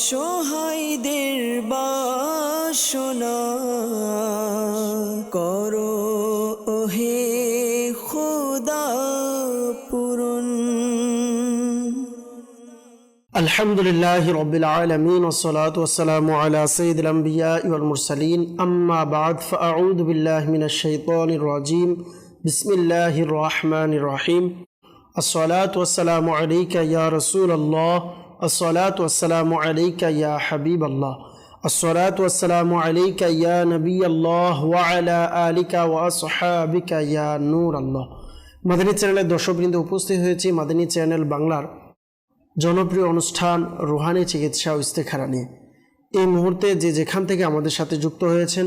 অসহায়দের বাসনা করো ওহে খোদা পূরণ الحمد لله رب العالمين والصلاة والسلام على سيد الأنبياء والمرسلين أما بعد فأعوذ بالله من الشيطان الرجيم بسم الله الرحمن الرحيم الصلاة والسلام عليك يا رسول الله الصلاة والسلام عليك يا حبيب الله الصلاة والسلام عليك يا نبي الله وعلى آلك وأصحابك يا نور الله মাদানী চ্যানেলের দর্শকবৃন্দ উপস্থিত হয়েছি মাদানী চ্যানেল বাংলার জনপ্রিয় অনুষ্ঠান রুহানি চিকিৎসা ও ইস্তেখারা নিয়ে এই মুহূর্তে যে যেখান থেকে আমাদের সাথে যুক্ত হয়েছেন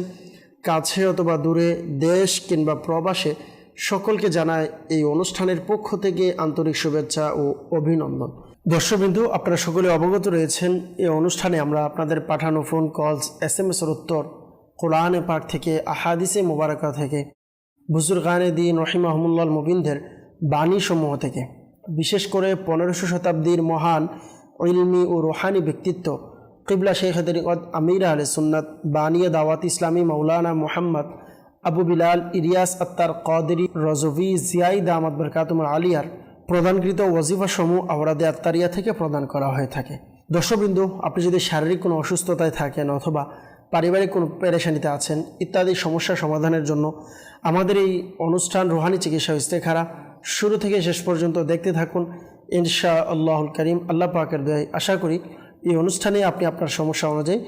কাছে অথবা দূরে দেশ কিংবা প্রবাসে সকলকে জানায় এই অনুষ্ঠানের পক্ষ থেকে আন্তরিক শুভেচ্ছা ও অভিনন্দন। দর্শকবিন্দু, আপনারা সকলে অবগত রয়েছেন এই অনুষ্ঠানে আমরা আপনাদের পাঠানো ফোন কলস এস এম এসের উত্তর, কোরআনে পাক থেকে, আহাদিসে মোবারকা থেকে বুজুর বুজুর্গানে দিন রহিমাহমুল্লাল মুবিনদের বাণীসমূহ থেকে, বিশেষ করে পনেরোশো শতাব্দীর মহান ইলমি ও রোহানি ব্যক্তিত্ব কিবলা শেখ তরিকত আমির আল সুন্নত বানিয়া দাওয়াত ইসলামী মৌলানা মোহাম্মদ আবু বিলাল ইরিয়াস আত্তার কদরি, রজভি, জিয়াইদ আহমদ বরকাতুম আলিয়ার প্রদানকৃত ওয়াজিফা সমূহ আওরাদে আত্মারিয়া থেকে প্রদান করা হয়ে থাকে। দর্শকবিন্দু, আপনি যদি শারীরিক কোনো অসুস্থতায় থাকেন অথবা পারিবারিক কোনো পেরেশানিতে আছেন, ইত্যাদি সমস্যা সমাধানের জন্য আমাদের এই অনুষ্ঠান রোহানি চিকিৎসা ইস্তেখারা শুরু থেকে শেষ পর্যন্ত দেখতে থাকুন। ইনশা আল্লাহুল করিম, আল্লাহ পাকের দয়ায় আশা করি এই অনুষ্ঠানে আপনি আপনার সমস্যা অনুযায়ী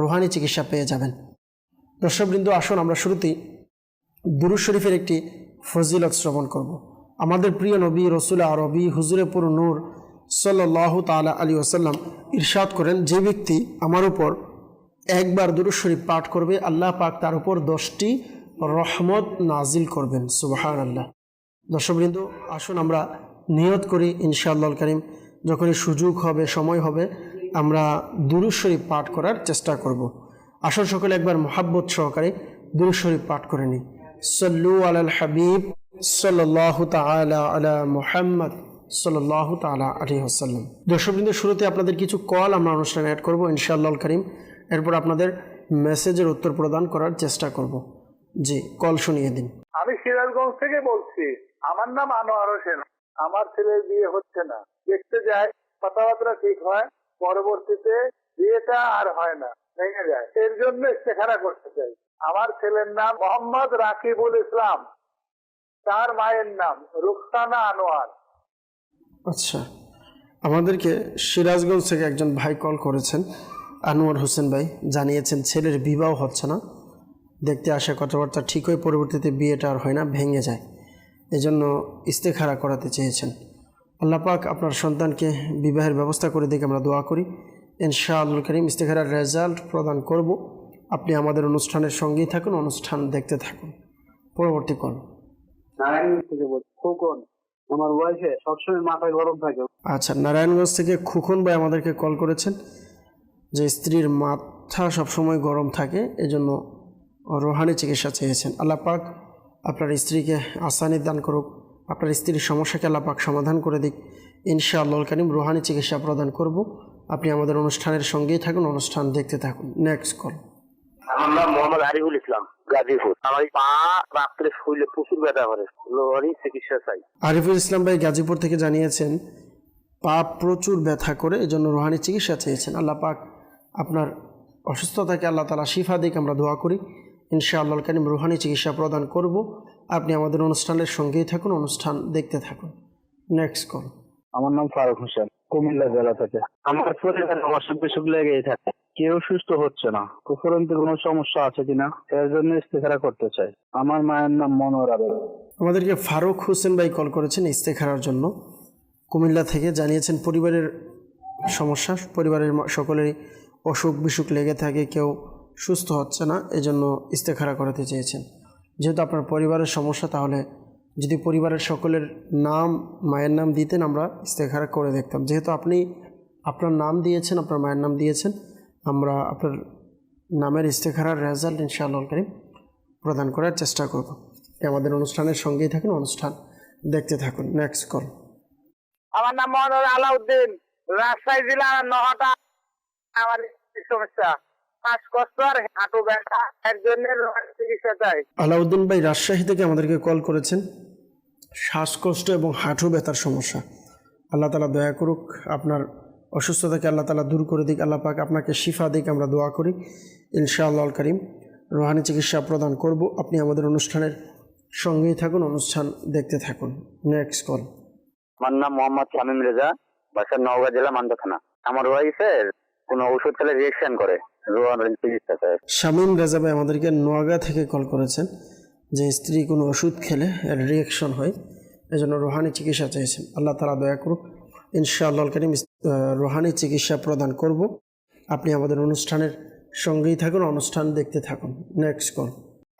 রোহানি চিকিৎসা পেয়ে যাবেন। দর্শকবৃন্দ, আসুন আমরা শুরুতেই দুরুজ শরীফের একটি ফজিলত শ্রবণ করব। আমাদের প্রিয় নবী, রসুল আরবি হুজুরেপুর নূর সাল্লাহ তালা আলী ওসাল্লাম ইরশাদ করেন, যে ব্যক্তি আমার উপর একবার দুরুজ শরীফ পাঠ করবে, আল্লাহ পাক তার উপর দশটি রহমত নাজিল করবেন সুবাহান আল্লাহ দর্শকবৃন্দ, আসুন আমরা নিয়ত করি ইনশাআল্লাহ করিম যখনই সুযোগ হবে, সময় হবে, আমরা দুরুজ শরীফ পাঠ করার চেষ্টা করব। আসুন সকলে একবার মোহাব্বত সহকারে দুরুজ শরীফ পাঠ করে নিই সল্লু আলাল হাবিব আলা শুরুতে আপনাদের কিছু কল আমরা অনুষ্ঠানে অ্যাড ইনশাআল্লাহ করিম এরপর আপনাদের মেসেজের উত্তর প্রদান করার চেষ্টা করব। জি, কল শুনিয়ে দিন। আমি সিরাজগঞ্জ থেকে বলছি, আমার নাম আনোয়ার হোসেন। আমার ছেলের বিয়ে হচ্ছে না। দেখতে যাই কথাবার্তা ঠিক হয়, পরবর্তীতে বিয়েটা আর হয় না, ভেঙে যায়। এর জন্য ইস্তেখারা করতে চাই। আমার ছেলের নাম মোহাম্মদ রাকিবুল ইসলাম। তার মায়ের নাম রুকসানা আনোয়ার। আচ্ছা আমাদেরকে সিরাজগঞ্জ থেকে একজন ভাই কল করেছেন। আনোয়ার হোসেন ভাই জানিয়েছেন, ছেলের বিবাহ হচ্ছে না। দেখতে আসা কথাবার্তা ঠিক হয়ে পরবর্তীতে বিয়েটা আর হয় না, ভেঙে যায়। এজন্য ইস্তেখারা করাতে চেয়েছেন। আল্লাহ পাক আপনার সন্তানকে বিবাহের ব্যবস্থা করে দেখে আমরা দোয়া করি। ইনশাআল্লাহ করিম, ইস্তেখারার রেজাল্ট প্রদান করব। আপনি আমাদের অনুষ্ঠানের সঙ্গেই থাকুন অনুষ্ঠান দেখতে থাকুন। পরবর্তী কল নারায়ণগঞ্জ থেকে বলছি খোকন আমার ওয়াইফে সবসময় মাথায় গরম থাকে। আচ্ছা নারায়ণগঞ্জ থেকে খুকুন ভাই আমাদেরকে কল করেছেন যে স্ত্রীর মাথা সবসময় গরম থাকে এজন্য রোহানি চিকিৎসা চেয়েছেন। আল্লাহ পাক আপনার স্ত্রীকে আসানি দান করুক আপনার স্ত্রীর সমস্যাকে আল্লাহ পাক সমাধান করে দিক। ইনশাআল্লাহ করিম রোহানি চিকিৎসা প্রদান করব। আপনি আমাদের অনুষ্ঠানের সঙ্গেই থাকুন অনুষ্ঠান দেখতে থাকুন। নেক্সট কল আমার মোহাম্মদ আরিফুল ইসলাম গাজীপুর। আমার পা রাত্রে শুইলে প্রচুর ব্যথা করে। লোহারি চিকিৎসা চাই। আরিফুল ইসলাম ভাই গাজীপুর থেকে জানিয়েছেন পা প্রচুর ব্যথা করে এজন্য রোহানি চিকিৎসা চেয়েছেন। আল্লাহ পাক আপনার অসুস্থতাকে আল্লাহ তালা শিফা দিক আমরা দোয়া করি। ইনশাআল্লাহ কারিম রোহানি চিকিৎসা প্রদান করব। আপনি আমাদের অনুষ্ঠানের সঙ্গেই থাকুন অনুষ্ঠান দেখতে থাকুন। নেক্সট কল আমার নাম ফারুক হোসেন কুমিল্লা জেলা থেকে। আমার শরীরে অসুখ বিসুখ লেগেই থাকে। কেউ সুস্থ হচ্ছে না। কুকুরন্তে কোনো সমস্যা আছে কিনা? এর জন্য ইস্তেখারা করতে চাই। আমার মায়ের নাম মনোরা বেগম আমাদেরকে ফারুক হোসেন ভাই কল করেছেন ইস্তেখারার জন্য। কুমিল্লা থেকে জানিয়েছেন, পরিবারের সমস্যা, পরিবারের সকলেরই অসুখ বিসুখ লেগে থাকে, কেউ সুস্থ হচ্ছে না, এজন্য ইস্তেখারা করাতে চেয়েছেন। যেহেতু আপনার পরিবারের সমস্যা, তাহলে যদি পরিবারের সকলের নাম, মায়ের নাম দিতেন, আমরা ইস্তেখারা করে দেখতাম। যেহেতু আপনি আপনার নাম দিয়েছেন, আপনার মায়ের নাম দিয়েছেন আমরা আপনার নামের ইস্তেখারার রেজাল্ট ইনশাআল্লাহ করিম প্রদান করার চেষ্টা করব। আমাদের অনুষ্ঠানের সঙ্গেই থাকুন অনুষ্ঠান দেখতে থাকুন। নেক্সট কল আমার নাম মোহাম্মদ আলাউদ্দিন রাজশাহী জেলা নহটা আমার সমস্যা শ্বাসকষ্ট আর হাঁটু ব্যথা এর জন্য চিকিৎসা চাই। আলাউদ্দিন ভাই রাজশাহী থেকে আমাদেরকে কল করেছেন। শ্বাসকষ্ট এবং হাঁটু ব্যথার সমস্যা। আল্লাহ তালা দয়া করুক আপনার অসুস্থতাকে আল্লাহ তালা দূর করে দিক আল্লাহ পাক আপনাকে শিফা দিক আমরা দোয়া করি। ইনশাআল্লাহ করিম রোহানি চিকিৎসা প্রদান করব। আপনি আমাদের অনুষ্ঠানের সঙ্গেই থাকুন অনুষ্ঠান দেখতে থাকুন। নেক্সট কল আমার নাম মোহাম্মদ শামীম রেজা বাসার নওগাঁ জেলা মান্দা থানা আমার ওয়াইফের কোনো ওষুধ খেলে রিয়েকশন করে শামীম রেজা ভাই আমাদেরকে নোয়াগা থেকে কল করেছেন যে স্ত্রী কোনো ওষুধ খেলে এর রিয়েকশন হয় এজন্য রোহানি চিকিৎসা চেয়েছেন আল্লাহ তালা দয়া করুক। ইনশাআল্লাহ করিম রোহানি চিকিৎসা প্রদান করব। আপনি আমাদের অনুষ্ঠানের সঙ্গেই থাকুন অনুষ্ঠান দেখতে থাকুন। নেক্সট কল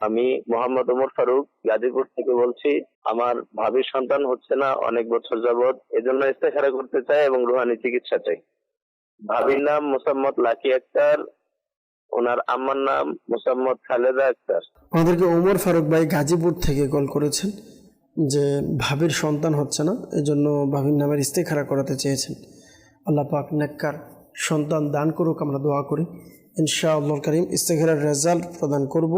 আমি মোহাম্মদ ওমর ফারুক গাজীপুর থেকে বলছি আমার ভাবির সন্তান হচ্ছে না অনেক বছর যাবৎ এজন্য ইস্তেখারা করতে চাই এবং রুহানি চিকিৎসা চাই। ভাবির নাম মোসাম্মদ লাকি আক্তার ওনার আম্মার নাম মোসাম্মদ খালেদা আক্তার। আমাদেরকে ওমর ফারুক ভাই গাজীপুর থেকে কল করেছেন যে ভাবির সন্তান হচ্ছে না এজন্য ভাবির নামের ইস্তেখারা করাতে চেয়েছেন। আল্লাহ পাক নেককার সন্তান দান করুক, আমরা দোয়া করি। ইনশাআল্লাহ করিম ইস্তেখারার রেজাল্ট প্রদান করব।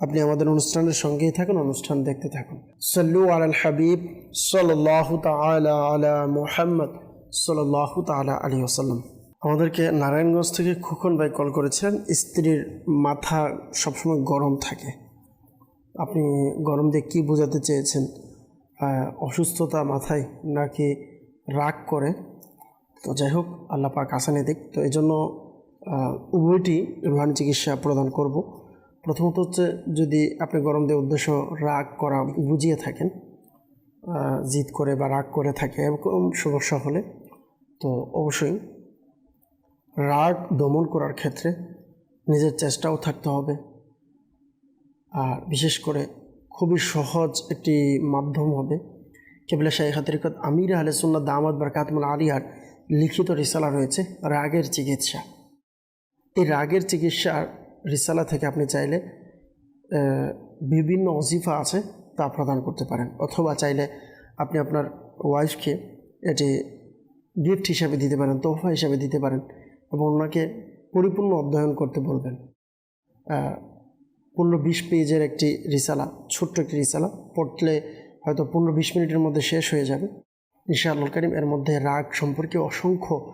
আপনি আমাদের অনুষ্ঠানের সঙ্গেই থাকুন, অনুষ্ঠান দেখতে থাকুন। সল্লু আল হাবিব সাল্লাহ তালা আলা মুহাম্মদ সাল্লাহ তালা আলী ওসাল্লাম আমাদেরকে নারায়ণগঞ্জ থেকে খোকন ভাই কল করেছেন, স্ত্রীর মাথা সবসময় গরম থাকে। আপনি গরম দিয়ে কী বোঝাতে চেয়েছেন? অসুস্থতা মাথায় নাকি রাগ করে? তো যাই হোক, আল্লাহ পাক আসানি দিক। তো এই জন্য উভয়টি রুহানি চিকিৎসা প্রদান করব। প্রথমত হচ্ছে, যদি আপনি গরম দিয়ে উদ্দেশ্য রাগ করা বুঝিয়ে থাকেন জিদ করে বা রাগ করে থাকে, এরকম সমস্যা হলে, তো অবশ্যই রাগ দমন করার ক্ষেত্রে নিজের চেষ্টাও থাকতে হবে। আর বিশেষ করে খুবই সহজ একটি মাধ্যম হবে। কেবলা শাহ হাতরিকত আমির আহলে সুন্নাত দামাদ বারকাতমুল আলিয়ার লিখিত রিসালা রয়েছে, রাগের চিকিৎসা। এই রাগের চিকিৎসার রিসালা থেকে আপনি চাইলে বিভিন্ন অজিফা আছে তা প্রদান করতে পারেন। অথবা চাইলে আপনি আপনার ওয়াইফকে এটি গিফট হিসাবে দিতে পারেন, তোহফা হিসাবে দিতে পারেন এবং ওনাকে পরিপূর্ণ অধ্যয়ন করতে বলবেন। পনেরো বিশ পেজের একটি রিসালা, ছোট্ট একটি রিসালা, পড়লে হয়তো পনেরো বিশ মিনিটের মধ্যে শেষ হয়ে যাবে। ইনশাআল্লাহ করিম, এর মধ্যে রাগ সম্পর্কে অসংখ্য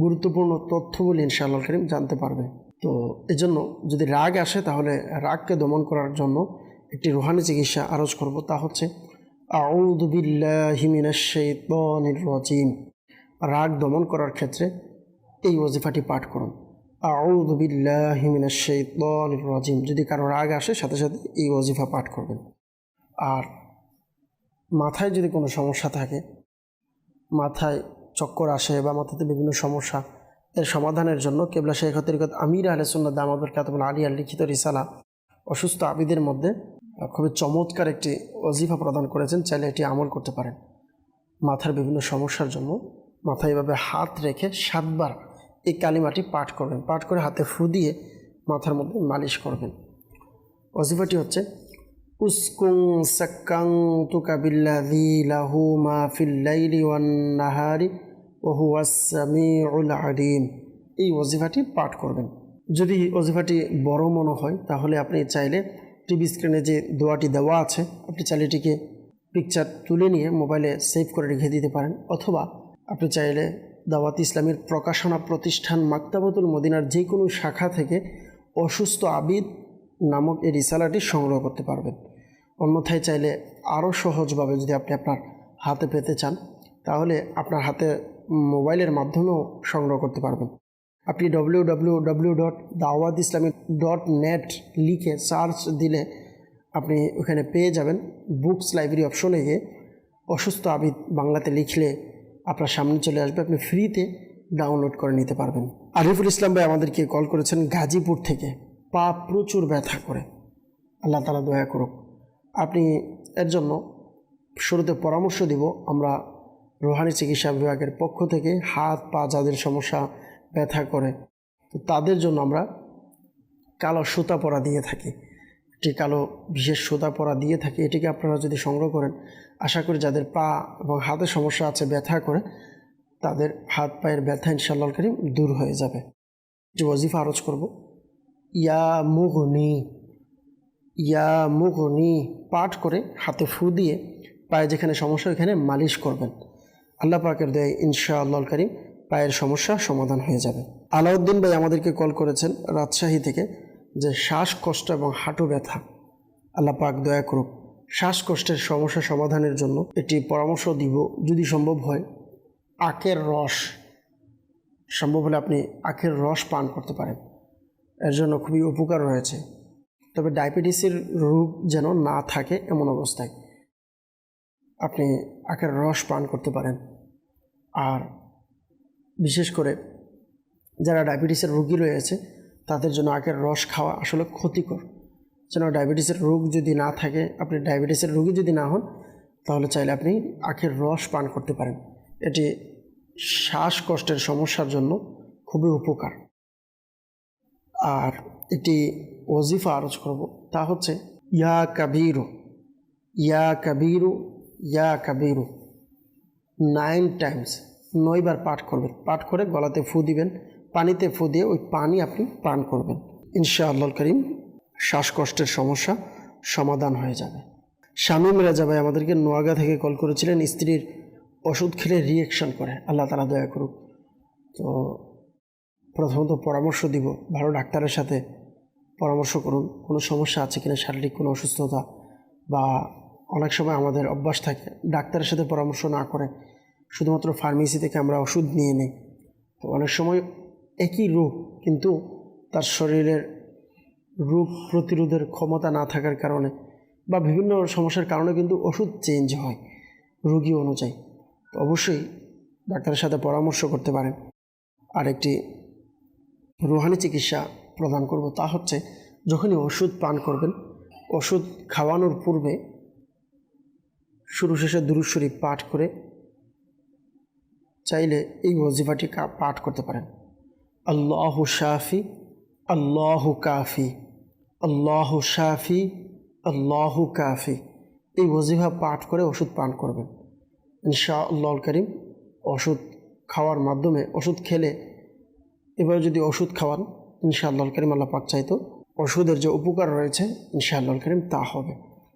গুরুত্বপূর্ণ তথ্যগুলি ইনশাআল্লাহ করিম জানতে পারবে। তো এজন্য যদি রাগ আসে, তাহলে রাগকে দমন করার জন্য একটি রুহানি চিকিৎসা আরজ করব। তা হচ্ছে রাগ দমন করার ক্ষেত্রে এই ওজিফাটি পাঠ করুন। আউযু বিল্লাহি মিনাশ শাইতানির রাজিম। যদি কারও রাগ আসে, সাথে সাথে এই ওজিফা পাঠ করবেন। আর মাথায় যদি কোনো সমস্যা থাকে মাথায় চক্কর আসে বা মাথাতে বিভিন্ন সমস্যা, এর সমাধানের জন্য কেবলা শেখ হতরিকত আমির আহলে সুন্নাত দামাদুল কাতবুল আল লিখিত রিসালা অসুস্থ আবিদের মধ্যে খুবই চমৎকার একটি অজিফা প্রদান করেছেন। চাইলে এটি আমল করতে পারেন। মাথার বিভিন্ন সমস্যার জন্য মাথায় এভাবে হাত রেখে সাতবার এই কালিমাটি পাঠ করবেন। পাঠ করে হাতে ফু দিয়ে মাথার মধ্যে মালিশ করবেন। অজিফাটি হচ্ছে উস্কুং লাইলি ওয়ান নাহারি ওয়া হুয়াস সামিউল আলিম। এই ওজিফাটি পাঠ করবেন। যদি ওজিফাটি বড় মনে হয়, তাহলে আপনি চাইলে টিভি স্ক্রিনে যে দোয়াটি দেওয়া আছে, আপনি চাইলে এটিকে পিকচার তুলে নিয়ে মোবাইলে সেভ করে রেখে দিতে পারেন, অথবা আপনি চাইলে দাওয়াত ইসলামের প্রকাশনা প্রতিষ্ঠান মাক্তাবাতুল মদিনার যে কোনো শাখা থেকে অসুস্থ আবিদ নামক এই রিসালাটি সংগ্রহ করতে পারবেন। অন্যথায় চাইলে আরও সহজভাবে যদি আপনি আপনার হাতে পেতে চান, তাহলে আপনার হাতে মোবাইলের মাধ্যমেও সংগ্রহ করতে পারবেন। আপনি W W W dot dot net লিখে সার্চ দিলে আপনি ওখানে পেয়ে যাবেন বুকস লাইব্রেরি অপশনে গিয়ে অসুস্থ আবিদ বাংলাতে লিখলে আপনার সামনে চলে আসবে, আপনি ফ্রিতে ডাউনলোড করে নিতে পারবেন। আরিফুল ইসলাম ভাই আমাদেরকে কল করেছেন গাজীপুর থেকে। পা প্রচুর ব্যথা করে। আল্লাহ তালা দয়া করুক। আপনি এর জন্য শুরুতে পরামর্শ দিব, আমরা রোহানি চিকিৎসা বিভাগের পক্ষ থেকে হাত, পা যাদের সমস্যা, ব্যথা করে, তো তাদের জন্য আমরা কালো সুতা পরা দিয়ে থাকি। একটি কালো বিশেষ সুতা পরা দিয়ে থাকি, এটিকে আপনারা যদি সংগ্রহ করেন, আশা করি যাদের পা এবং হাতের সমস্যা আছে, ব্যথা করে, তাদের হাত, পায়ের ব্যথা ইনশাল্লাহ করিম দূর হয়ে যাবে। যে ওয়াজিফা আরজ করব। ইয়া মুগনি ইয়া মুগনি পাঠ করে হাতে ফু দিয়ে পায়ে যেখানে সমস্যা ওইখানে মালিশ করবেন। আল্লাহ পাকের দেয় ইনশা আল্লাহ করিম পায়ের সমস্যা সমাধান হয়ে যাবে। আলাউদ্দিন ভাই আমাদেরকে কল করেছেন রাজশাহী থেকে যে শ্বাসকষ্ট এবং হাঁটু ব্যথা। আল্লাহ পাক দয়া করুক, শ্বাসকষ্টের সমস্যা সমাধানের জন্য একটি পরামর্শ দিব যদি সম্ভব হয়। আখের রস, সম্ভব হলে আপনি আখের রস পান করতে পারেন। এর জন্য খুবই উপকার রয়েছে। তবে ডায়াবেটিসের রোগ যেন না থাকে এমন অবস্থায় আপনি আখের রস পান করতে পারেন। আর বিশেষ করে যারা ডায়াবেটিসের রোগী রয়েছে, তাদের জন্য আখের রস খাওয়া আসলে ক্ষতিকর। যেন ডায়াবেটিসের রোগ যদি না থাকে, আপনি ডায়াবেটিসের রোগী যদি না হন, তাহলে চাইলে আপনি আখের রস পান করতে পারেন। এটি শ্বাসকষ্টের সমস্যার জন্য খুবই উপকার। আর একটি ওজিফা আরজ করব, তা হচ্ছে, ইয়া কাবিরু ইয়া কাবিরু ইয়া কাবিরু। নাইন টাইমস, নয়বার পাঠ করবেন। পাঠ করে গলাতে ফু দিবেন, পানিতে ফু দিয়ে ওই পানি আপনি পান করবেন। ইনশাআল্লাহ করিম, শ্বাসকষ্টের সমস্যা সমাধান হয়ে যাবে। শামীম রাজা ভাই আমাদেরকে নোয়াগা থেকে কল করেছিলেন, স্ত্রীর ওষুধ খেলে রিয়েকশন করে। আল্লাহ তালা দয়া করুক। তো প্রথমত পরামর্শ দিব ভালো ডাক্তারের সাথে। পরামর্শ করুন, কোনো সমস্যা আছে কিনা, শারীরিক কোনো অসুস্থতা বা অনেক সময় আমাদের অভ্যাস থাকে, ডাক্তারের সাথে পরামর্শ না করে শুধুমাত্র ফার্মেসি থেকে আমরা ওষুধ নিয়ে নিই। তো অনেক সময় একই রোগ, কিন্তু তার শরীরের রোগ প্রতিরোধের ক্ষমতা না থাকার কারণে বা বিভিন্ন সমস্যার কারণে কিন্তু ওষুধ চেঞ্জ হয় রোগী অনুযায়ী। তো অবশ্যই ডাক্তারের সাথে পরামর্শ করতে পারেন। আর একটি রুহানি চিকিৎসা প্রদান করব। তা হচ্ছে, যখনই ওষুধ পান করবেন, ওষুধ খাওয়ানোর পূর্বে শুরু শেষে দুরুশ্বরী পাঠ করে চাইলে এই ওজিফাটি পাঠ করতে পারেন। আল্লাহ শাফি, আল্লাহ কাফি, আল্লাহ শাফি, আল্লাহ কাফি। এই ওজিফা পাঠ করে ওষুধ পান করবেন। ইনশা আল্লাহ করিম ওষুধ খাওয়ার মাধ্যমে, ওষুধ খেলে এবার যদি ওষুধ খাওয়ান ইনশাআল্লাহ করিম আল্লাহ পাক চাইতো, ওষুধের যে উপকার রয়েছে ইনশাআল্লাহ করিম তা হবে।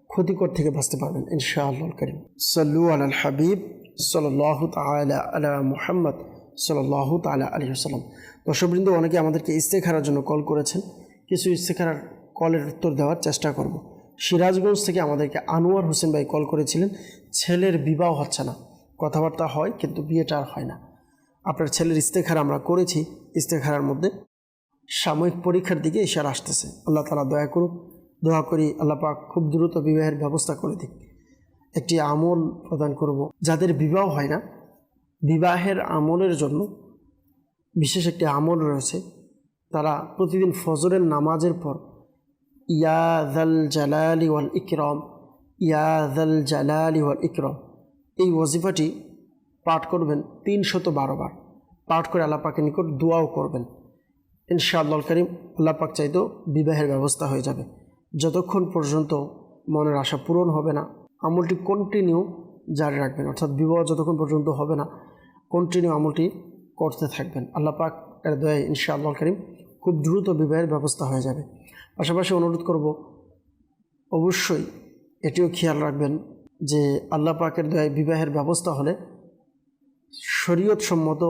ক্ষতিকর থেকে বাঁচতে পারবেন ইনশাআল্লাহ করিম। সাল্লু আল হাবিব সাল্লাহ তালা আলা মুহাম্মদ সাল্লাহ তালা আলী সাল্লাম দর্শকবৃন্দ, অনেকে আমাদেরকে ইস্তেখারার জন্য কল করেছেন। কিছু ইস্তেখারার কলের উত্তর দেওয়ার চেষ্টা করব। সিরাজগঞ্জ থেকে আমাদেরকে আনোয়ার হোসেন ভাই কল করেছিলেন, ছেলের বিবাহ হচ্ছে না। কথাবার্তা হয়, কিন্তু বিয়েটা আর হয় না। আপনার ছেলের ইস্তেখার আমরা করেছি, ইস্তেখারার মধ্যে সাময়িক পরীক্ষার দিকে ইশার আসতেছে। আল্লাহ তালা দয়া করুক, দোয়া করি আল্লাহ পাক খুব দ্রুত বিবাহের ব্যবস্থা করে দিক। একটি আমল প্রদান করব। যাদের বিবাহ হয় না, বিবাহের আমলের জন্য বিশেষ একটি আমল রয়েছে। তারা প্রতিদিন ফজরের নামাজের পর ইয়াদাল জালালি ওয়াল ইকরম ইয়াদাল জালালি ওয়াল ইকরম, এই ওজিফাটি পাঠ করবেন তিনশত বারো বার। পাঠ করে আল্লাহ পাকের নিকট দোয়াও করবেন। ইনশাআল্লাহ করিম আল্লাহ পাক চাইতো বিবাহের ব্যবস্থা হয়ে যাবে। যতক্ষণ পর্যন্ত মনের আশা পূরণ হবে না, আমলটি কন্টিনিউ জারি রাখবেন। অর্থাৎ বিবাহ যতক্ষণ পর্যন্ত হবে না কন্টিনিউ আমলটি করতে থাকবেন। আল্লাহ পাক এর দয়ায় ইনশাআল্লাহ করিম খুব দ্রুত বিবাহের ব্যবস্থা হয়ে যাবে। পাশাপাশি অনুরোধ করব, অবশ্যই এটিও খেয়াল রাখবেন যে আল্লাহ পাকের দয়ায় বিবাহের ব্যবস্থা হলে শরীয়ত সম্মত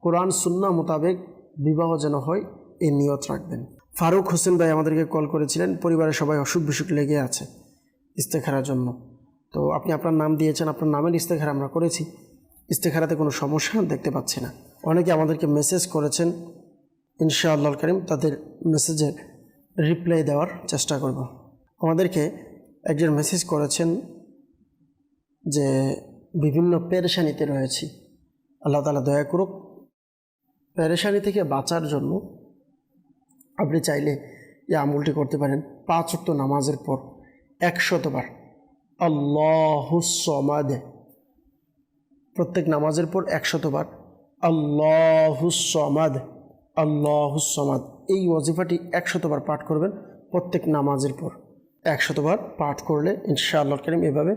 কোরআন সুন্না মোতাবেক বিবাহ যেন হয় এই নিয়ত রাখবেন। ফারুক হোসেন ভাই আমাদেরকে কল করেছিলেন, পরিবারের সবাই অসুখ বিসুখ লেগে আছে ইস্তেখারার জন্য। তো আপনি আপনার নাম দিয়েছেন, আপনার নামের ইস্তেখারা আমরা করেছি। ইস্তেখারাতে কোনো সমস্যা দেখতে পাচ্ছি না। অনেকে আমাদেরকে মেসেজ করেছেন, ইনশাআল্লাহ করিম তাদের মেসেজের রিপ্লাই দেওয়ার চেষ্টা করব। আমাদেরকে একজন মেসেজ করেছেন যে, বিভিন্ন পেরেশানিতে রয়েছি। আল্লাহ তালা দয়া করুক পেরেশানি থেকে বাঁচার জন্য আপনি চাইলে এই আমলটি করতে পারেন। পাঁচ উক্ত নামাজের পর একশতবার। আল্লাহুসমাদ প্রত্যেক নামাজের পর একশতবার। আল্লাহুসমাদ আল্লাহুসমাদ এই ওয়াজিফাটি একশতবার পাঠ করবেন প্রত্যেক নামাজের পর। একশতবার পাঠ করলে ইনশাআল্লাহ করিম এভাবে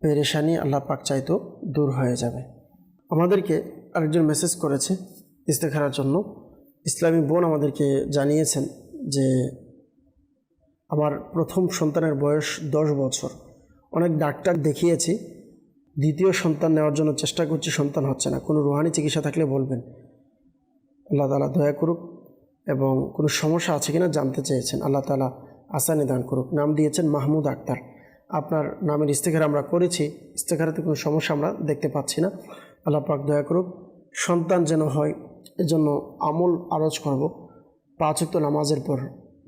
পেরেশানি আল্লাহ পাক চাইতো দূর হয়ে যাবে। আমাদেরকে আরেকজন মেসেজ করেছে। ইস্তেখারার জন্য। ইসলামী বোন আমাদেরকে জানিয়েছেন যে, আমার প্রথম সন্তানের বয়স দশ বছর। অনেক ডাক্তার দেখিয়েছি। দ্বিতীয় সন্তান নেওয়ার জন্য চেষ্টা করছি, সন্তান হচ্ছে না। কোনো রুহানি চিকিৎসা থাকলে বলবেন। আল্লাহ তালা দয়া করুক এবং কোনো সমস্যা আছে কিনা জানতে চেয়েছেন। আল্লাহ তালা আসানি দান করুক। নাম দিয়েছেন মাহমুদ আক্তার। আপনার নামের ইস্তেখার আমরা করেছি। ইস্তেখারাতে কোনো সমস্যা আমরা দেখতে পাচ্ছি না। আল্লাহ পাক দয়া করুক। সন্তান যেন হয় এজন্য আমল আরজ করব। পাঁচ ওয়াক্ত নামাজের পর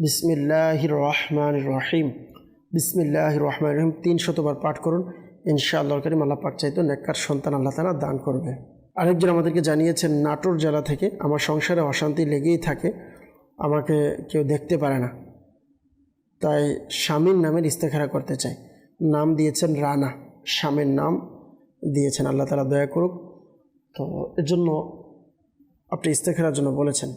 বিসমিল্লাহ রহমান রহিম। বিসমিল্লাহ রহমান রহিম। তিন শতবার পাঠ করুন। ইনশাআল্লাহ করিম আল্লাহ পাক চাইতো নেককার সন্তান আল্লাহ তালা দান করবে। আরেকজন আমাদেরকে জানিয়েছেন, নাটোর জেলা থেকে আমার সংসারে অশান্তি লেগেই থাকে, আমাকে কেউ দেখতে পারে না। তাই স্বামীর নামের ইস্তেখারা করতে চাই। নাম দিয়েছেন রানা। স্বামীর নাম দিয়েছেন, আল্লাহ তালা দয়া করুক। তো এর জন্য আপনি ইস্তেখারার জন্য বলেছেন,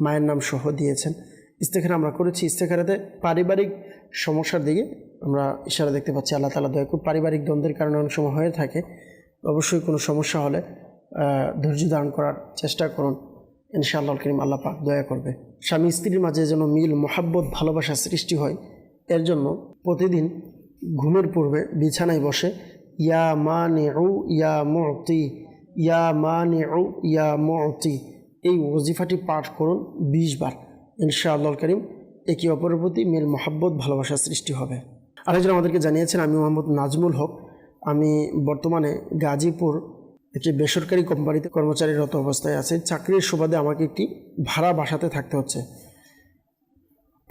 মায়ের নাম সহ দিয়েছেন। ইস্তেখারা আমরা করেছি ইস্তেখারাতে। পারিবারিক সমস্যার দিকে আমরা ইশারা দেখতে পাচ্ছি, আল্লাহ তালা দয়া করুক পারিবারিক দ্বন্দ্বের কারণে অনেক সময় হয়ে থাকে। অবশ্যই কোনো সমস্যা হলে ধৈর্য ধারণ করার চেষ্টা করুন। ইনশাআল্লাহ করিম আল্লাহ পাক দয়া করবে। স্বামী স্ত্রীর মাঝে যেন মিল, মোহাব্বত, ভালোবাসা সৃষ্টি হয়, এর জন্য প্রতিদিন ঘুমের পূর্বে বিছানায় বসে, ইয়া মা নেউ ইয়া মতি, ইয়া মা নেউ ইয়া মতি। এই ওজিফাটি পাঠ করুন বিশ বার। ইনশাআল্লাহ করিম, একে অপরের প্রতি মিল মোহাব্বত ভালোবাসার সৃষ্টি হবে। আরেকজন আমাদেরকে জানিয়েছেন, আমি মোহাম্মদ নাজমুল হক। আমি বর্তমানে গাজীপুর একটি বেসরকারি কোম্পানিতে কর্মচারীরত অবস্থায় আছে। চাকরির সুবাদে আমাকে একটি ভাড়া বাসাতে থাকতে হচ্ছে।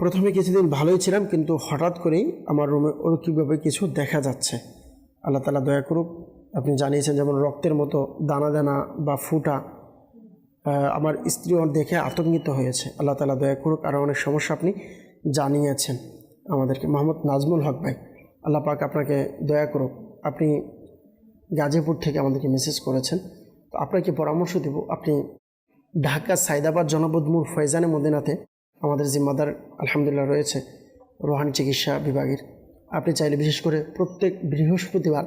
প্রথমে কিছুদিন ভালোই ছিলাম, কিন্তু হঠাৎ করেই আমার রুমে অলৌকিকভাবে কিছু দেখা যাচ্ছে। আল্লাহ তালা দয়া করুক, আপনি জানিয়েছেন যেমন রক্তের মতো দানা দানা বা ফুটা আমার স্ত্রী দেখে আতঙ্কিত হয়েছে। আল্লাহ তালা দয়া করুক, আরও অনেক সমস্যা আপনি জানিয়েছেন আমাদেরকে। মোহাম্মদ নাজমুল হক ভাই, আল্লাহ পাক আপনাকে দয়া করুক। আপনি গাজীপুর থেকে আমাদেরকে মেসেজ করেছেন। তো আপনাকে পরামর্শ দেব, আপনি ঢাকা সাইদাবাদ জনপদ মূল ফয়জানে মদিনাতে আমাদের জিম্মাদার আলহামদুলিল্লাহ রয়েছে, রোহানি চিকিৎসা বিভাগের, আপনি চাইলে বিশেষ করে প্রত্যেক বৃহস্পতিবার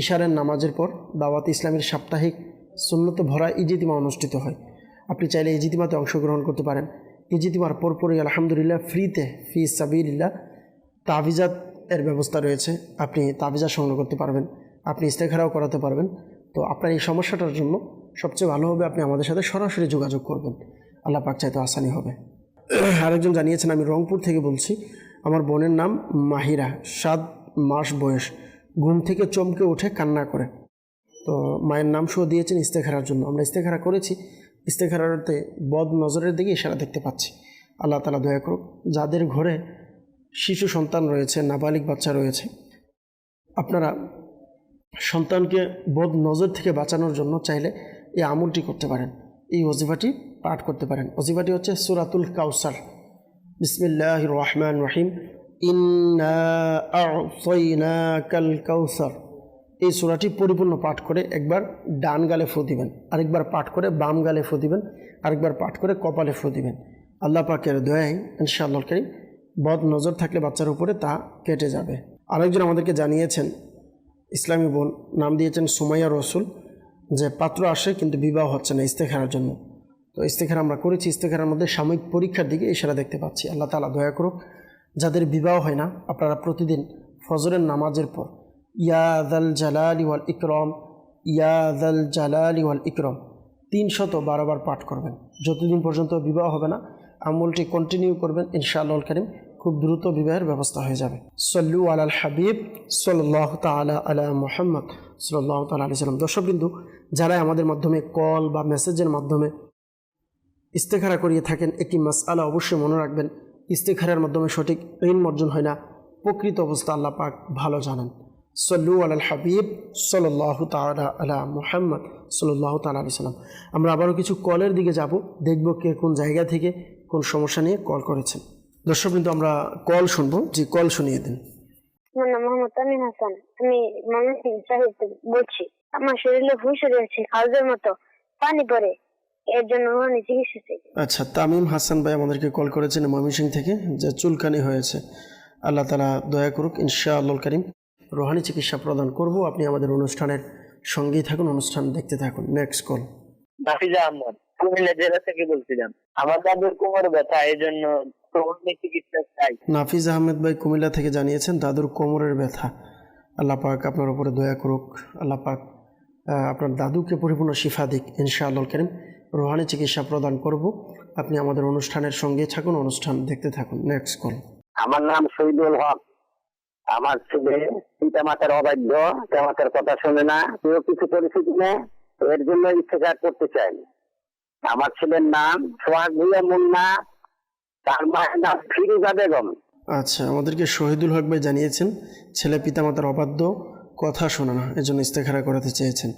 ইশারের নামাজের পর দাওয়াত ইসলামের সাপ্তাহিক সুন্নত ভরা ইজিতিমা অনুষ্ঠিত হয়। আপনি চাইলে ইজিতিমাতে অংশগ্রহণ করতে পারেন। ইজিতিমার পরপরই আলহামদুলিল্লাহ ফ্রিতে, ফি সাবিল্লাহ তাবিজাত এর ব্যবস্থা রয়েছে। আপনি তাবিজা সংগ্রহ করতে পারবেন, আপনি ইস্তেখারাও করাতে পারবেন। তো আপনার এই সমস্যাটার জন্য সবচেয়ে ভালো হবে আপনি আমাদের সাথে সরাসরি যোগাযোগ করবেন। আল্লাহ পাক চাইতে আসানি হবে। আরেকজন জানিয়েছেন, আমি রংপুর থেকে বলছি, আমার বোনের নাম মাহিরা, সাত মাস বয়স। ঘুম থেকে চমকে উঠে কান্না করে। তো মায়ের নাম সহ দিয়েছেন ইস্তেখারার জন্য। আমরা ইস্তেখারা করেছি ইস্তেখারাতে বদ নজরের দিকে ইশারা দেখতে পাচ্ছি। আল্লাহ তালা দয়া করুক, যাদের ঘরে শিশু সন্তান রয়েছে, নাবালিক বাচ্চা রয়েছে, আপনারা সন্তানকে বদ নজর থেকে বাঁচানোর জন্য চাইলে এই আমলটি করতে পারেন, এই অজিফাটি পাঠ করতে পারেন। অজিফাটি হচ্ছে সুরাতুল কাউসার। বিসমিল্লাহ রহমান রহিম। ইন্না কাল কাউসার। এই সুরাটি পরিপূর্ণ পাঠ করে একবার ডান গালে ফু দিবেন, আরেকবার পাঠ করে বাম গালে ফু দিবেন, আরেকবার পাঠ করে কপালে ফু দিবেন। আল্লাহ পাকের দয়ায় ইনশাআল্লাহ করিম বদ নজর থাকলে বাচ্চার উপরে তা কেটে যাবে। আরেকজন আমাদেরকে জানিয়েছেন, ইসলামী বোন নাম দিয়েছেন সুমাইয়া রসুল, যে পাত্র আসে কিন্তু বিবাহ হচ্ছে না ইস্তেখারার জন্য। তো ইস্তেখারা আমরা করেছি, ইস্তেখারার মধ্যে সাময়িক পরীক্ষার দিকে ইশারা দেখতে পাচ্ছি। আল্লাহ তালা দয়া করুক, যাদের বিবাহ হয় না, আপনারা প্রতিদিন ফজরের নামাজের পর ইয়াদাল জালালি ওয়াল ইকরম ইয়াদাল জালালি ওয়াল ইকরম। তিনশত বারোবার পাঠ করবেন। যতদিন পর্যন্ত বিবাহ হবে না, আমলটি কন্টিনিউ করবেন ইনশাআল্লাহ করিম খুব দ্রুত বিবাহের ব্যবস্থা হয়ে যাবে। সল্লু আলাল হাবিব সাল্লাহ তালা আলা মোহাম্মদ সাল্লাহ তালা আলি সাল্লাম। দর্শকবিন্দু যারা আমাদের মাধ্যমে কল বা মেসেজের মাধ্যমে ইস্তেখারা করিয়ে থাকেন, একটি মাসআলা অবশ্যই মনে রাখবেন। ইস্তেখারার মাধ্যমে সঠিক ঋণ অর্জন হয় না। প্রকৃত অবস্থা আল্লাহ পাক ভালো জানেন। সল্লু আলাল হাবিব সাল্লাহ তালা আলা মোহাম্মদ সাল্লাহ তালা আলি সাল্লাম। আমরা আবারও কিছু কলের দিকে যাব দেখব কে কোন জায়গা থেকে কোন সমস্যা নিয়ে কল করেছেন। দর্শক কিন্তু আমরা কল শুনব। যে কল শুনিয়ে দিন। আমার নাম মোহাম্মদ তামিম হাসান। আমি ময়মনসিং সাহিদ বলছি। আমার শরীরে আছে মতো পানি পড়ে এর জন্য রোহানি চিকিৎসা আচ্ছা তামিম হাসান ভাই আমাদেরকে কল করেছেন ময়মনসিং থেকে যে চুলকানি হয়েছে। আল্লাহ তালা দয়া করুক ইনশা আল্লাহ করিম। রোহানি চিকিৎসা প্রদান করব। আপনি আমাদের অনুষ্ঠানের সঙ্গেই থাকুন অনুষ্ঠান দেখতে থাকুন। নেক্সট কল নাফিজা আহমদ কুমিল্লা জেলা থেকে বলছিলাম। আমার দাদুর কোমর ব্যথা এই জন্য চিকিৎসা চাই। নাফিজ আহমেদ ভাই কুমিল্লা থেকে জানিয়েছেন দাদুর কোমরের ব্যথা। আল্লাহ পাক আপনার উপরে দয়া করুক। আল্লাহ পাক আপনার দাদুকে পরিপূর্ণ শিফা দিক ইনশাআল্লাহ করিম। রোহানি চিকিৎসা প্রদান করব। আপনি আমাদের অনুষ্ঠানের সঙ্গে থাকুন অনুষ্ঠান দেখতে থাকুন। নেক্সট কল আমার নাম শহীদুল হক। আমার ছেলে পিতা মাতার অবাধ্য মাতার কথা শোনে না কেউ কিছু পরিস্থিতি নেই এর জন্য ইচ্ছাচার করতে চাই আমার ছেলের নাম সোহাগ ভুইয়া মুন্না তার মায়ের নাম ফিরুজা বেগম। আচ্ছা আমাদেরকে শহীদুল হক ভাই জানিয়েছেন ছেলে পিতামাতার অবাধ্য কথা শোনে না এজন্য ইস্তেখারা করাতে চেয়েছেন।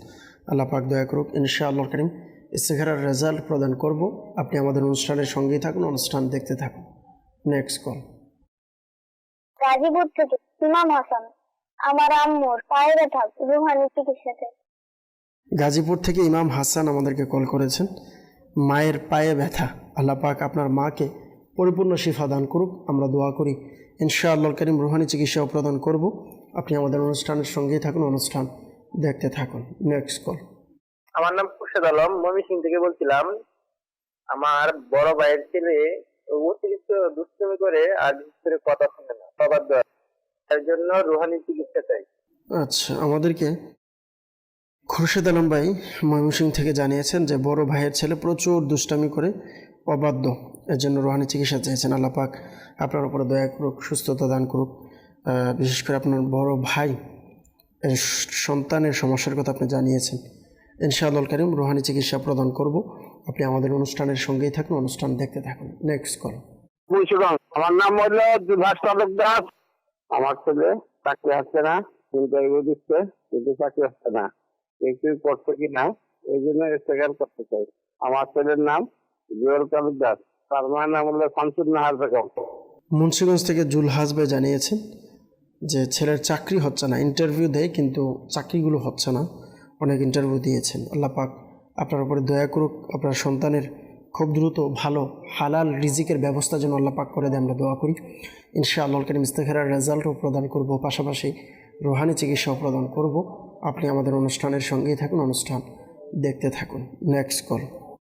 আল্লাহ পাক দয়া করুক ইনশাআল্লাহ করিম ইস্তেখারার রেজাল্ট প্রদান করব। আপনি আমাদের অনুষ্ঠানের সঙ্গেই থাকুন অনুষ্ঠান দেখতে থাকুন। Next call. গাজীপুর থেকে ইমাম হাসান আমার আম্মুর পায়ে ব্যথা রুহানি চিকিৎসাতে। গাজীপুর থেকে ইমাম হাসান আমাদেরকে কল করেছেন মায়ের পায়ে ব্যথা। আল্লাহ পাক আপনার মাকে পরিপূর্ণ শিফা দান করুক আমরা দোয়া করি। ইনশাআল্লাহ করিম রুহানি চিকিৎসাও প্রদান করব। আপনি আমাদের অনুষ্ঠানের সঙ্গেই থাকুন অনুষ্ঠান দেখতে থাকুন। নেক্সট কল আমার নাম খুরশেদ আলম ময়মনসিং থেকে বলছিলাম আমার বড় ভাইয়ের ছেলে অতিরিক্ত দুষ্টুমি করে আর বিশেষ করে কথা শুনে না। অবাধ্য তার জন্য রুহানি চিকিৎসা চাই। আচ্ছা আমাদেরকে খুরশেদ আলম ভাই ময়মনসিংহ থেকে জানিয়েছেন যে বড় ভাইয়ের ছেলে প্রচুর দুষ্টামি করে অবাধ্য। এর জন্য রোহানি চিকিৎসা চেয়েছেন। আল্লাহ পাক আপনার উপরে দয়া করুক সুস্থতা দান করুক। বিশেষ করে আপনার বড় ভাই এর সন্তানের সমস্যার কথা আপনি জানিয়েছেন। ইনশাআল্লাহ করিম রোহানি চিকিৎসা প্রদান করব। আপনি আমাদের অনুষ্ঠানের সঙ্গেই থাকুন অনুষ্ঠান দেখতে থাকুন। নেক্সট কল আমার নাম হলো দুভাষ সাধক দাস আমার ছেলে চাকরি আসছে না ইন্টারভিউ দিচ্ছে, কিন্তু চাকরি আসছে না। একটু করছে কি না, এই জন্য স্টেকার করতে চাই। আমার ছেলের নাম জুয়েল কাবির দাস তার মায়ের নাম হলো শামসুর নাহার বেগম। মুন্সিগঞ্জ থেকে জুলহাজ ভাই জানিয়েছেন যে ছেলের চাকরি হচ্ছে না ইন্টারভিউ দেয় কিন্তু চাকরিগুলো হচ্ছে না। অনেক ইন্টারভিউ দিয়েছেন। আল্লাহ পাক আপনার উপরে দয়া করুক, আপনার সন্তানের খুব দ্রুত ভালো, হালাল রিজিকের ব্যবস্থা যেন আল্লাহ পাক করে দেয়। আমরা দোয়া করি। ইনশাআল্লাহ করিম ইস্তেখারার রেজাল্টও প্রদান করব পাশাপাশি রোহানি চিকিৎসাও প্রদান করব। আপনি আমাদের অনুষ্ঠানের সঙ্গেই থাকুন অনুষ্ঠান দেখতে থাকুন। নেক্সট কল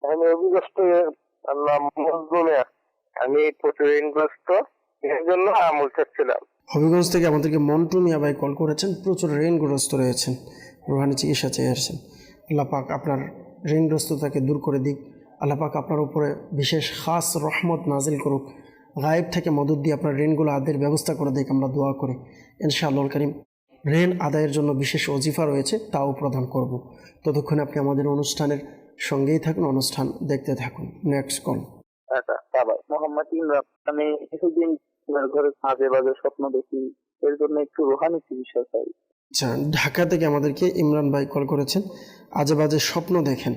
আমি মজলুমে আমি প্রচুর এর জন্য আমল চাচ্ছিলাম। হবিগঞ্জ থেকে আমাদেরকে মন্টু মিয়া ভাই কল করেছেন প্রচুর ঋণগ্রস্ত রয়েছেন রুহানি চিকিৎসা চেয়েছেন আল্লাহ পাক আপনার ঋণগ্রস্ততাকে দূর করে দিক। আল্লাহ পাক আপনার উপরে বিশেষ খাস রহমত নাজিল করুক। গায়েব থেকে মদত দিয়ে আপনার ঋণগুলো আদায়ের ব্যবস্থা করে দিক আমরা দোয়া করি। ইনশাআল্লাহ করিম ঋণ আদায়ের জন্য বিশেষ অজিফা রয়েছে তাও প্রদান করব। ততক্ষণে আপনি আমাদের অনুষ্ঠানের সঙ্গেই থাকুন অনুষ্ঠান দেখতে থাকুন। নেক্সট কল আচ্ছা মোহাম্মদ ইমরান আমি কিছুদিন আপনার ঘরে মাঝে মাঝে স্বপ্ন দেখি এর জন্য একটু রোহানি চিকিৎসা চাই। আচ্ছা ঢাকা থেকে আমাদেরকে ইমরান ভাই কল করেছেন আজে বাজে স্বপ্ন দেখেন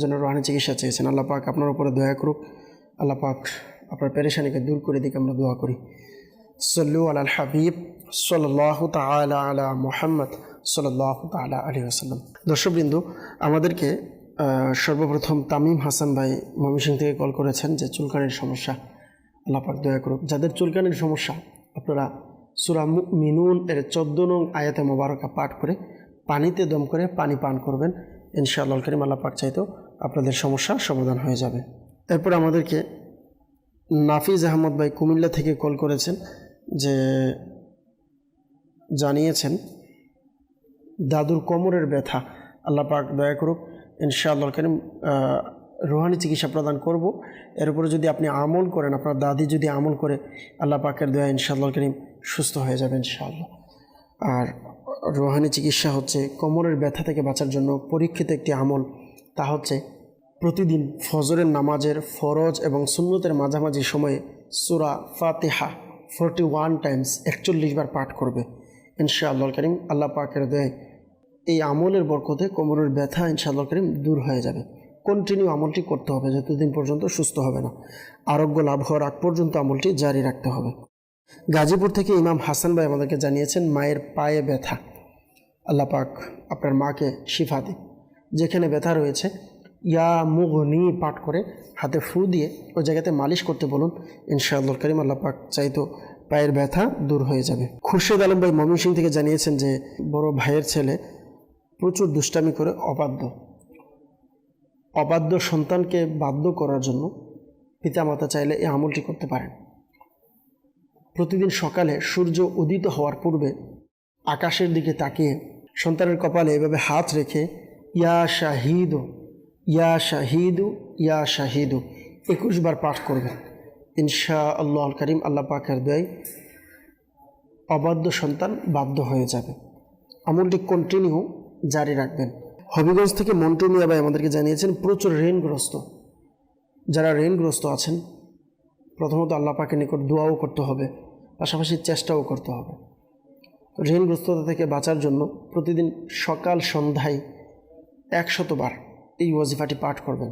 জন্য রোহানি চিকিৎসা চেয়েছেন। আল্লাহ পাক আপনার উপরে দয়া করুক আল্লাহ পাক আপনার পেরেশানিকে দূর করে দিকে, আমরা দোয়া করি। সল্লু আল হাবিব সাল্লাহ তালা আলা মোহাম্মদ সাল্লাহ তালা আলী আসাল্লাম দর্শকবৃন্দ, আমাদেরকে সর্বপ্রথম তামিম হাসান ভাই ময়মনসিং থেকে কল করেছেন যে চুলকানির সমস্যা। আল্লাহ পাক দয়া করুক। যাদের চুলকানির সমস্যা, আপনারা সুরা মিনুন এর চোদ্দ নং আয়াতে মোবারকা পাঠ করে পানিতে দম করে পানি পান করবেন। ইনশাআল্লাহ করিম আল্লাহ পাক চাইতেও আপনাদের সমস্যা সমাধান হয়ে যাবে। এরপর আমাদেরকে নাফিজ আহমদ ভাই কুমিল্লা থেকে কল করেছেন যে জানিয়েছেন দাদুর কোমরের ব্যথা। আল্লাহ পাক দয়া করুক ইনশাআল্লাহ আহ, রুহানি চিকিৎসা প্রদান করব। এর উপরে যদি আপনি আমল করেন আপনার দাদি যদি আমল করে আল্লাহ পাকের দয়া ইনশাআল্লাহ করিম সুস্থ হয়ে যাবে ইনশাআল্লাহ। আর রোহানি চিকিৎসা হচ্ছে কোমরের ব্যথা থেকে বাঁচার জন্য পরীক্ষিত একটি আমল। তা হচ্ছে প্রতিদিন ফজরের নামাজের ফরজ এবং সুন্নতের মাঝামাঝি সময়ে সুরা ফাতেহা ফোরটি ওয়ান টাইমস একচল্লিশ বার পাঠ করবে। ইনশাআল্লাহ করিম আল্লাহ পাকের দেয় এই আমলের বরকতে কোমরের ব্যথা ইনশা ইনশাআল্লাহ করিম দূর হয়ে যাবে। কন্টিনিউ আমলটি করতে হবে, যতদিন পর্যন্ত সুস্থ হবে না। আরোগ্য লাভ হওয়ার আগ পর্যন্ত আমলটি জারি রাখতে হবে। গাজীপুর থেকে ইমাম হাসান ভাই আমাদেরকে জানিয়েছেন, মায়ের পায়ে ব্যথা। আল্লাহ পাক আপনার মাকে শিফা দিক। যেখানে ব্যথা রয়েছে ইয়া মুগনি পাঠ করে হাতে ফু দিয়ে ওই জায়গাতে মালিশ করতে বলুন ইনশাআল্লাহ করিম আল্লাহ পাক চাইতো পায়ের ব্যথা দূর হয়ে যাবে। খুরশেদ আলম ভাই মমিন সিং থেকে জানিয়েছেন যে, বড় ভাইয়ের ছেলে প্রচুর দুষ্টামি করে অবাধ্য। অবাধ্য সন্তানকে বাধ্য করার জন্য পিতামাতা চাইলে এই আমলটি করতে পারেন। প্রতিদিন সকালে সূর্য উদিত হওয়ার পূর্বে আকাশের দিকে তাকিয়ে সন্তানের কপালে এভাবে হাত রেখে, ইয়া শাহিদু ইয়া শাহিদু ইয়া শাহিদু। একুশ বার পাঠ করবেন। ইনশা আল্লাহ করিম, আল্লাহ পাকের দয় অবাধ্য সন্তান বাধ্য হয়ে যাবে। আমলটি কন্টিনিউ জারি রাখবেন। হবিগঞ্জ থেকে মন্টু মিয়া ভাই আমাদেরকে জানিয়েছেন, প্রচুর ঋণগ্রস্ত। যারা ঋণগ্রস্ত আছেন, প্রথমত আল্লাহ পাকের নিকট দোয়াও করতে হবে, পাশাপাশি চেষ্টাও করতে হবে। ঋণগ্রস্ততা থেকে বাঁচার জন্য প্রতিদিন সকাল সন্ধ্যায় একশতবার এই ওয়াজিফাটি পাঠ করবেন।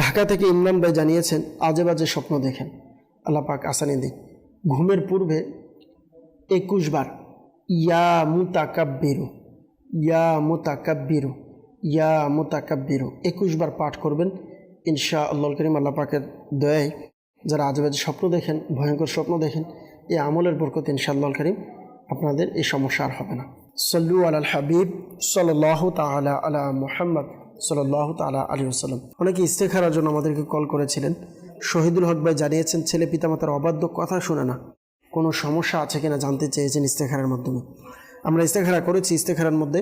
ঢাকা থেকে ইমরান ভাই জানিয়েছেন, আজে বাজে স্বপ্ন দেখেন। আল্লাপাক আসানি দিক। ঘুমের পূর্বে একুশ বার, ইয়া মুতাকাব্বিরু ইয়া মুতাকাব্বিরু ইয়া মুতাকাব্বিরু, একুশ বার পাঠ করবেন। ইনশা আল্লাহ করিম আল্লাহ পাকের দয়ায় যারা আজেবাজে স্বপ্ন দেখেন, ভয়ঙ্কর স্বপ্ন দেখেন, এই আমলের বরকত ইনশাআল্লাহ করিম, আপনাদের এই সমস্যা আর হবে না। সল্লু আল হাবিব সাল্লাহ তালা আলা মুহাম্মদ সাল্লাহ তালা আলী আসাল্লাম অনেকে ইস্তেখারার জন্য আমাদেরকে কল করেছিলেন। শহীদুল হক ভাই জানিয়েছেন, ছেলে পিতামাতার অবাধ্য কথা শুনে না। কোনো সমস্যা আছে কিনা জানতে চেয়েছেন ইস্তেখারের মাধ্যমে? আমরা ইস্তেখারা করেছি, ইস্তেখারার মধ্যে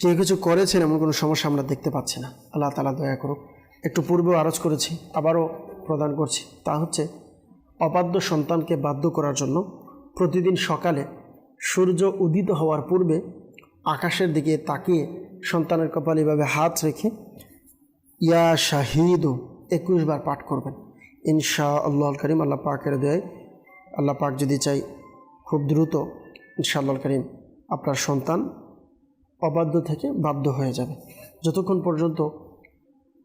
কেউ কিছু করেছেন, এমন কোনো সমস্যা আমরা দেখতে পাচ্ছি না। আল্লাহ তালা দয়া করুক। একটু পূর্বেও আরজ করেছি, আবারও প্রদান করছি। তা হচ্ছে, অবাধ্য সন্তানকে বাধ্য করার জন্য প্রতিদিন সকালে সূর্য উদিত হওয়ার পূর্বে আকাশের দিকে তাকিয়ে সন্তানের কপালে এভাবে হাত রেখে, ইয়া শাহিদু, একুশ বার পাঠ করবেন। ইনশা আল্লাহ আল করিম, আল্লাহ পাকের দয়ায়, আল্লাহ পাক যদি চাই খুব দ্রুত ইনশাআল্লাহ করিম, আপনার সন্তান অবাধ্য থেকে বাধ্য হয়ে যাবে। যতক্ষণ পর্যন্ত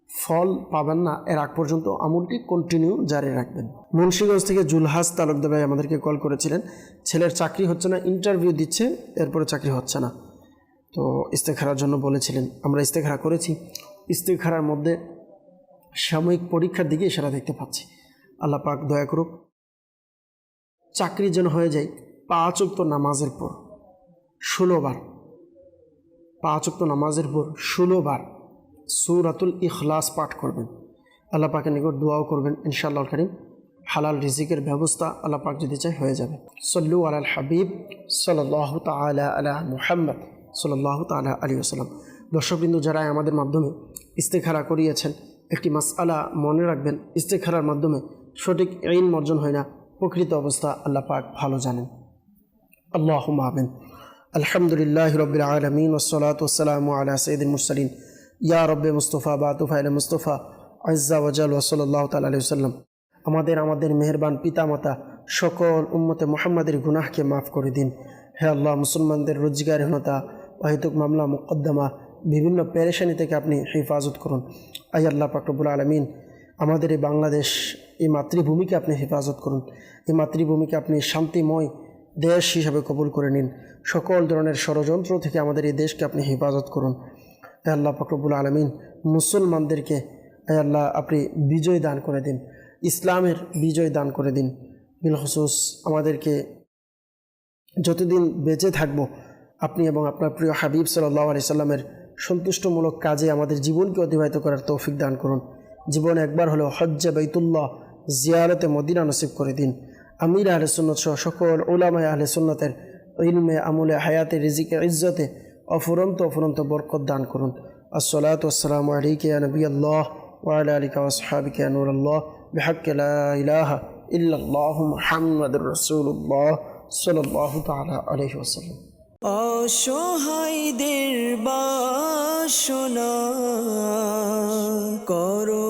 ফল পাবেন না এর আগ পর্যন্ত। আমলটি কন্টিনিউ জারি রাখবেন। মুন্সিগঞ্জ থেকে জুলহাস তালুকদার ভাই আমাদেরকে কল করেছিলেন। ছেলের চাকরি হচ্ছে না ইন্টারভিউ দিচ্ছে, এরপরে চাকরি হচ্ছে না। তো ইস্তেখারার জন্য বলেছিলেন, আমরা ইস্তেখারা করেছি। ইস্তেখারার মধ্যে সাময়িক পরীক্ষার দিকে ইশারা দেখতে পাচ্ছি। আল্লাহ পাক দয়া করুক, চাকরি যেন হয়ে যায় পাঁচ উক্ত নামাজের পর ষোলোবার পাঁচ উক্ত নামাজের পর ষোলোবার সুরাতুল ইখলাস পাঠ করবেন। আল্লাহ পাকের নিকট দোয়াও করবেন। ইনশাআল্লাহ করিম হালাল রিজিকের ব্যবস্থা আল্লাহ পাক যদি চাই হয়ে যাবে। সল্লু আলাল হাবিব সাল্লাহ তালা আলা মুহাম্মদ সাল্লাহ তালা আলী আসালাম দর্শকবৃন্দু, যারা আমাদের মাধ্যমে ইস্তেখারা করিয়েছেন, একটি মাস মাসআলা মনে রাখবেন, ইস্তেখারার মাধ্যমে সঠিক আইন অর্জন হয় না, প্রকৃত অবস্থা আল্লাহ পাক ভালো জানেন। আল্লাহ আমিন। আলহামদুলিল্লাহ রবিল আলমিন ওসলাত ওসালাম আলা সঈদুল মুরসালিন। ইয়া রব্বে মুস্তফা, বা তুফাইল মুস্তফা, আজ্জা ওয়াজাল ওসল্লাহ তাল আলি সাল্লাম আমাদের আমাদের মেহরবান পিতামাতা, সকল উম্মতে মোহাম্মদের গুনাহকে মাফ করে দিন। হে আল্লাহ, মুসলমানদের রোজগারহীনতা, অহেতুক মামলা, মোকদ্দমা, বিভিন্ন পেরেশানি থেকে আপনি হেফাজত করুন। আই আল্লাহ পাকরবুল আলমিন, আমাদের এই বাংলাদেশ, এই মাতৃভূমিকে আপনি হেফাজত করুন। এই মাতৃভূমিকে আপনি শান্তিময় দেশ হিসাবে কবুল করে নিন। সকল ধরনের ষড়যন্ত্র থেকে আমাদের এই দেশকে আপনি হেফাজত করুন। আল্লাহ ফকরবুল আলমিন, মুসলমানদেরকে আল্লাহ আপনি বিজয় দান করে দিন, ইসলামের বিজয় দান করে দিন। বিলহসুস আমাদেরকে যতদিন বেঁচে থাকব, আপনি এবং আপনার প্রিয় হাবিব সাল্লাহ আলি সাল্লামের সন্তুষ্টমূলক কাজে আমাদের জীবনকে অতিবাহিত করার তৌফিক দান করুন। জীবন একবার হলেও হজ্জা বাইতুল্লাহ জিয়ারতে মদিনা নসিব করে দিন। আমির আহলে সুন্নত সহ সকল ওলামায় আহলে সুন্নতের ইলমে আমলে হায়াতে রিজিকে ইজ্জতে অফুরন্ত অফুরন্ত বরকত দান করুন। আসসালাতু আসসালামু আলাইকা ইয়া নবী আল্লাহ ওয়ালা আলিকা ওয়াসহাবিকা ইয়া নূর আল্লাহ বিহাক্ক লা ইলাহা ইল্লাল্লাহ মুহাম্মাদুর রাসূলুল্লাহ সাল্লাল্লাহু তাআলা আলাইহি ওয়াসাল্লাম। অসহায়দের বাসনা করো